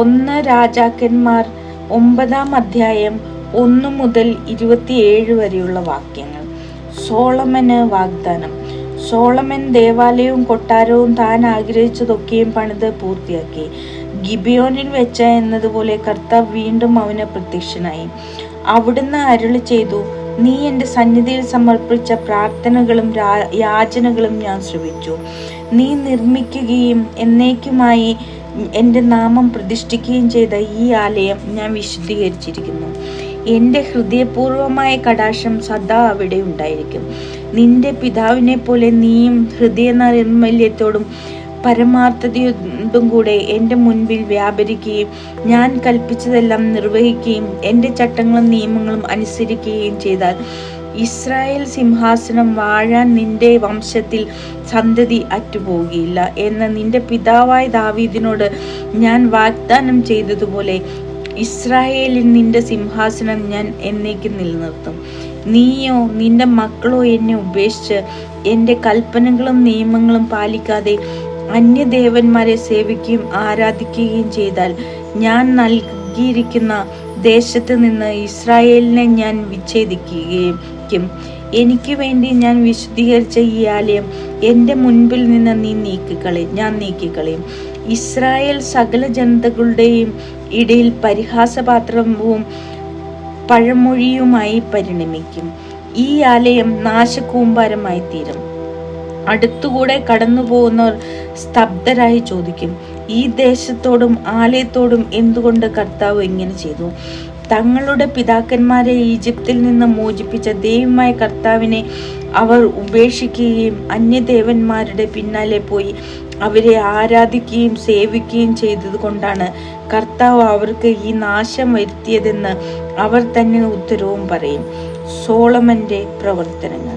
ഒന്ന് രാജാക്കന്മാർ ഒമ്പതാം അധ്യായം ഒന്ന് മുതൽ ഇരുപത്തിയേഴ് വരെയുള്ള വാക്യങ്ങൾ. സോളമന് വാഗ്ദാനം. സോളമൻ ദേവാലയവും കൊട്ടാരവും താൻ ആഗ്രഹിച്ചതൊക്കെയും പണിത് പൂർത്തിയാക്കി. ഗിബിയോനിൽ വെച്ച എന്നതുപോലെ കർത്താവ് വീണ്ടും അവന് പ്രത്യക്ഷനായി. അവിടുന്ന് അരുളി ചെയ്തു നീ എന്റെ സന്നിധിയിൽ സമർപ്പിച്ച പ്രാർത്ഥനകളും യാചനകളും ഞാൻ ശ്രമിച്ചു നീ നിർമ്മിക്കുകയും എന്നേക്കുമായി എന്റെ നാമം പ്രതിഷ്ഠിക്കുകയും ചെയ്ത ഈ ആലയം ഞാൻ വിശുദ്ധീകരിച്ചിരിക്കുന്നു. എന്റെ ഹൃദയപൂർവമായ കടാശം സദാ അവിടെ ഉണ്ടായിരിക്കും. നിന്റെ പിതാവിനെ പോലെ നീയും ഹൃദയ നൈർമല്യത്തോടും പരമാർത്ഥതയോടും കൂടെ എന്റെ മുൻപിൽ വ്യാപരിക്കുകയും ഞാൻ കൽപ്പിച്ചതെല്ലാം നിർവഹിക്കുകയും എന്റെ ചട്ടങ്ങളും നിയമങ്ങളും അനുസരിക്കുകയും ചെയ്താൽ ഇസ്രായേൽ സിംഹാസനം വാഴാൻ നിന്റെ വംശത്തിൽ സന്തതി അറ്റുപോകുകയില്ല എന്ന് നിന്റെ പിതാവായ ദാവീദിനോട് ഞാൻ വാഗ്ദാനം ചെയ്തതുപോലെ ഇസ്രായേലിൽ നിന്റെ സിംഹാസനം ഞാൻ എന്നേക്കും നിലനിർത്തും. നീയോ നിന്റെ മക്കളോ എന്നെ ഉപേക്ഷിച്ച് എന്റെ കൽപ്പനകളും നിയമങ്ങളും പാലിക്കാതെ അന്യദേവന്മാരെ സേവിക്കുകയും ആരാധിക്കുകയും ചെയ്താൽ ഞാൻ നൽകിയിരിക്കുന്ന ദേശത്ത് നിന്ന് ഇസ്രായേലിനെ ഞാൻ വിച്ഛേദിക്കുകയും എനിക്ക് വേണ്ടി ഞാൻ വിശുദ്ധീകരിച്ച ഈ ആലയം എന്റെ മുൻപിൽ നിന്ന് നീ നീക്കിക്കളയും ഞാൻ നീക്കിക്കളയും. ഇസ്രായേൽ സകല ജനതകളുടെയും ഇടയിൽ പരിഹാസപാത്രവും പഴമൊഴിയുമായി പരിണമിക്കും. ഈ ആലയം നാശകൂമ്പാരമായി തീരും അടുത്തുകൂടെ കടന്നു പോകുന്നവർ സ്തബ്ധരായി ചോദിക്കും ഈ ദേശത്തോടും ആലയത്തോടും എന്തുകൊണ്ട് കർത്താവ് ഇങ്ങനെ ചെയ്തു? തങ്ങളുടെ പിതാക്കന്മാരെ ഈജിപ്തിൽ നിന്ന് മോചിപ്പിച്ച ദൈവമായ കർത്താവിനെ അവർ ഉപേക്ഷിക്കുകയും അന്യദേവന്മാരുടെ പിന്നാലെ പോയി അവരെ ആരാധിക്കുകയും സേവിക്കുകയും ചെയ്തത് കൊണ്ടാണ് കർത്താവ് അവർക്ക് ഈ നാശം വരുത്തിയതെന്ന് അവർ തന്നെ ഉത്തരവും പറയും. സോളമന്റെ പ്രവർത്തനങ്ങൾ.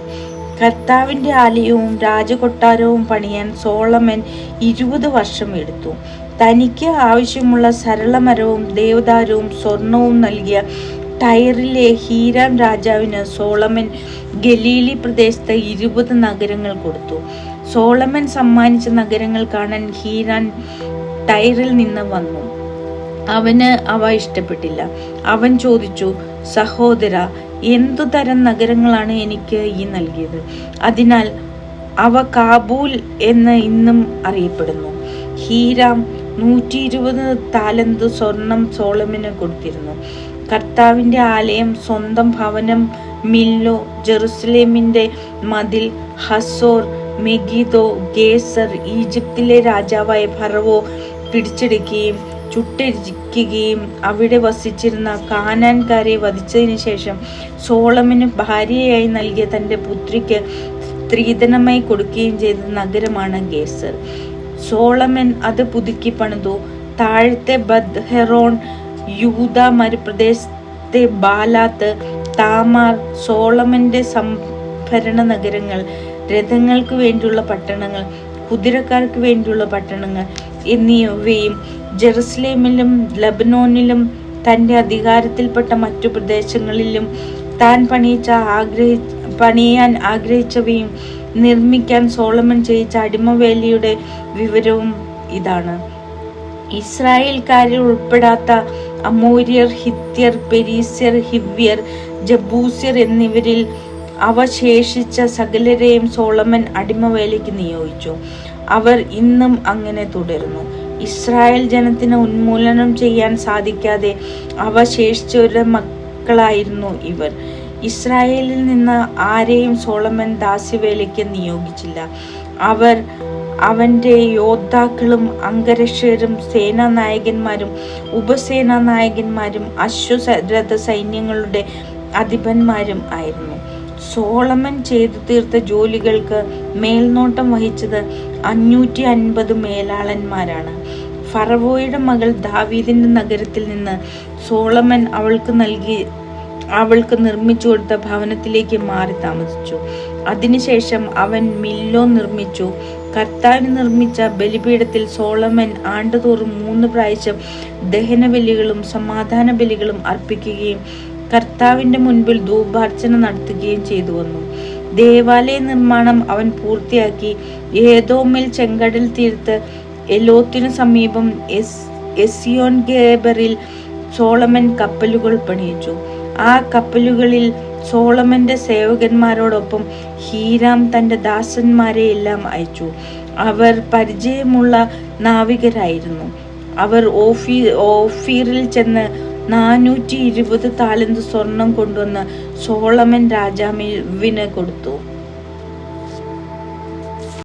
കർത്താവിന്റെ ആലയവും രാജകൊട്ടാരവും പണിയാൻ സോളമൻ ഇരുപത് വർഷം എടുത്തു. തനിക്ക് ആവശ്യമുള്ള സരളമരവും ദേവദാരവും സ്വർണവും നൽകിയ ടൈറിലെ ഹീരാം രാജാവിന് സോളമൻ ഗലീലി പ്രദേശത്തെ ഇരുപത് നഗരങ്ങൾ കൊടുത്തു. സോളമൻ സമ്മാനിച്ച നഗരങ്ങൾ കാണാൻ ഹീരാൻ ടൈറിൽ നിന്ന് വന്നു. അവന് അവ ഇഷ്ടപ്പെട്ടില്ല. അവൻ ചോദിച്ചു സഹോദര എന്തു തരം നഗരങ്ങളാണ് എനിക്ക് ഈ നൽകിയത്? അതിനാൽ അവ കാബൂൽ എന്ന് ഇന്നും അറിയപ്പെടുന്നു. ഹീരാം നൂറ്റി ഇരുപത് താലന്ത് സ്വർണം സോളമിന് കൊടുത്തിരുന്നു. കർത്താവിന്റെ ആലയം സ്വന്തം ഭവനം മില്ലോ ജെറുസലേമിന്റെ മതിൽ ഹസോർ മെഗിദോ ഗേസർ ഈജിപ്തിലെ രാജാവായ ഫറവോ പിടിച്ചെടുക്കുകയും ചുട്ടരിക്കുകയും അവിടെ വസിച്ചിരുന്ന കാനാൻകാരെ വധിച്ചതിന് ശേഷം സോളമിന് ഭാര്യയായി നൽകിയ തന്റെ പുത്രിക്ക് സ്ത്രീധനമായി കൊടുക്കുകയും ചെയ്ത നഗരമാണ് ഗേസർ. സോളമൻ അത് പുതുക്കി പണിതു. താഴത്തെ ബദ് ഹെറോൺ യൂത മരുപ്രദേശത്തെ ബാലാത്ത് താമാർ സോളമന്റെ സംഭരണ നഗരങ്ങൾ രഥങ്ങൾക്ക് വേണ്ടിയുള്ള പട്ടണങ്ങൾ കുതിരക്കാർക്ക് വേണ്ടിയുള്ള പട്ടണങ്ങൾ എന്നിവയും ജെറുസലേമിലും ലബനോനിലും തന്റെ അധികാരത്തിൽപ്പെട്ട മറ്റു പ്രദേശങ്ങളിലും താൻ പണിയിച്ച ആഗ്രഹി പണിയാൻ ആഗ്രഹിച്ചവയും നിർമ്മിക്കാൻ സോളമൻ ചെയ്യിച്ച അടിമവേലിയുടെ വിവരവും ഇതാണ്. ഇസ്രായേൽക്കാരിൽ ഉൾപ്പെടാത്ത അമൂര്യർ ഹിത്യർ പെരീസ്യർ ഹിവ്യർ ജബൂസ്യർ എന്നിവരിൽ അവശേഷിച്ച സകലരെയും സോളമൻ അടിമവേലയ്ക്ക് നിയോഗിച്ചു. അവർ ഇന്നും അങ്ങനെ തുടരുന്നു. ഇസ്രായേൽ ജനത്തിന് ഉന്മൂലനം ചെയ്യാൻ സാധിക്കാതെ അവശേഷിച്ചവരുടെ മക്കളായിരുന്നു ഇവർ. ഇസ്രായേലിൽ നിന്ന് ആരെയും സോളമൻ ദാസ്യവേലയ്ക്ക് നിയോഗിച്ചില്ല. അവർ അവന്റെ യോദ്ധാക്കളും അംഗരക്ഷകരും സേനാനായകന്മാരും ഉപസേനാ നായകന്മാരും അശ്വരഥ സൈന്യങ്ങളുടെ അധിപന്മാരും ആയിരുന്നു. സോളമൻ ചെയ്തു തീർത്ത ജോലികൾക്ക് മേൽനോട്ടം വഹിച്ചത് അഞ്ഞൂറ്റി അൻപത് മേലാളന്മാരാണ്. ഫറവോയുടെ മകൾ ദാവീദിന്റെ നഗരത്തിൽ നിന്ന് സോളമൻ അവൾക്ക് നൽകി അവൾക്ക് നിർമ്മിച്ചു കൊടുത്ത ഭവനത്തിലേക്ക് മാറി താമസിച്ചു. അതിനുശേഷം അവൻ മില്ലോ നിർമ്മിച്ചു. കർത്താവിന് നിർമ്മിച്ച ബലിപീഠത്തിൽ സോളമൻ ആണ്ടുതോറും മൂന്ന് പ്രാവശ്യം ദഹന ബലികളും സമാധാന ബലികളും അർപ്പിക്കുകയും കർത്താവിന്റെ മുൻപിൽ ധൂപാർച്ചന നടത്തുകയും ചെയ്തു വന്നു. ദേവാലയ നിർമ്മാണം അവൻ പൂർത്തിയാക്കി. ഏതോമിൽ ചെങ്കടൽ തീർത്ത് എലോത്തിനു സമീപം എസ് എസിയോൻ ഗേബറിൽ സോളമൻ കപ്പലുകൾ പണിയിച്ചു. ആ കപ്പലുകളിൽ സോളമന്റെ സേവകന്മാരോടൊപ്പം ഹീരാം തന്റെ ദാസന്മാരെ എല്ലാം അയച്ചു. അവർ പരിചയമുള്ള നാവികരായിരുന്നു. അവർ ഓഫീ ഓഫീറിൽ ചെന്ന് നാനൂറ്റി ഇരുപത് താലന്ത് സ്വർണം കൊണ്ടുവന്ന് സോളമൻ രാജാവിന് കൊടുത്തു.